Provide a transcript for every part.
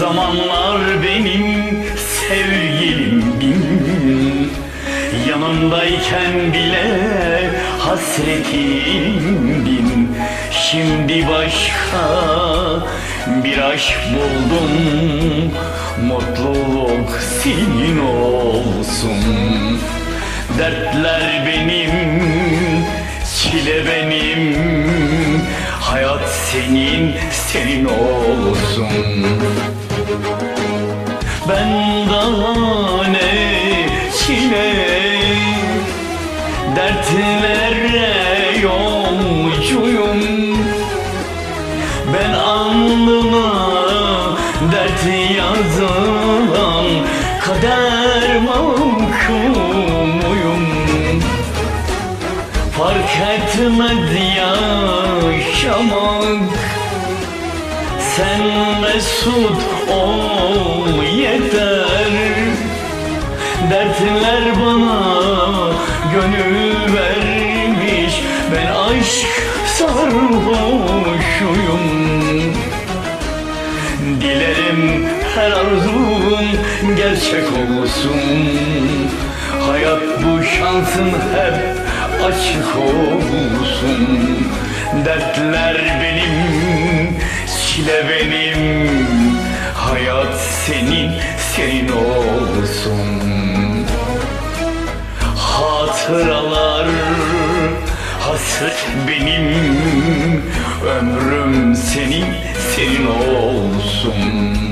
zamanlar benim sevgilimin Yanındayken bile hasretim bin Şimdi başka bir aşk buldum. Mutluluk senin olsun. Dertler benim, çile benim. Hayat senin, senin olsun. Ben daha ne çile Dertlere yolcuyum. Ben alnıma dert yazılan Kader mahkumuyum Fark etmez yaşamak Sen mesut ol yeter. Dertler bana gönül vermiş. Ben aşk sarhoşuyum. Dilerim her arzun gerçek olsun. Hayat bu şansın hep açık olsun Dertler benim, çile benim. Hayat senin, senin olsun. Hatıralar hasret benim. Ömrüm senin, senin olsun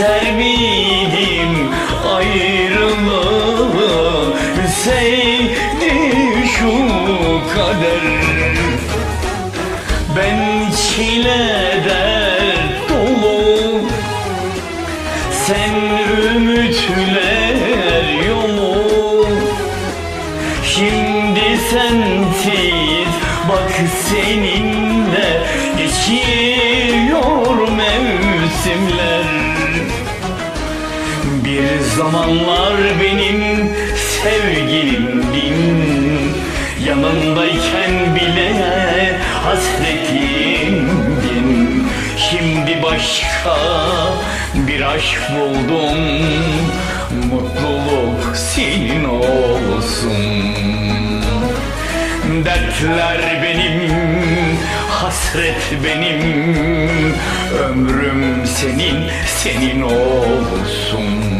İster miydim ayrılığı Hüseydi şu kader. Ben çile dert dolu. Sen ümitler yolu. Şimdi sensiz bak seninle zamanlar benim sevgilimdin Yanındayken bile hasretimdin Şimdi başka bir aşk buldum. Mutluluk senin olsun. Dertler benim, hasret benim. Ömrüm senin, senin olsun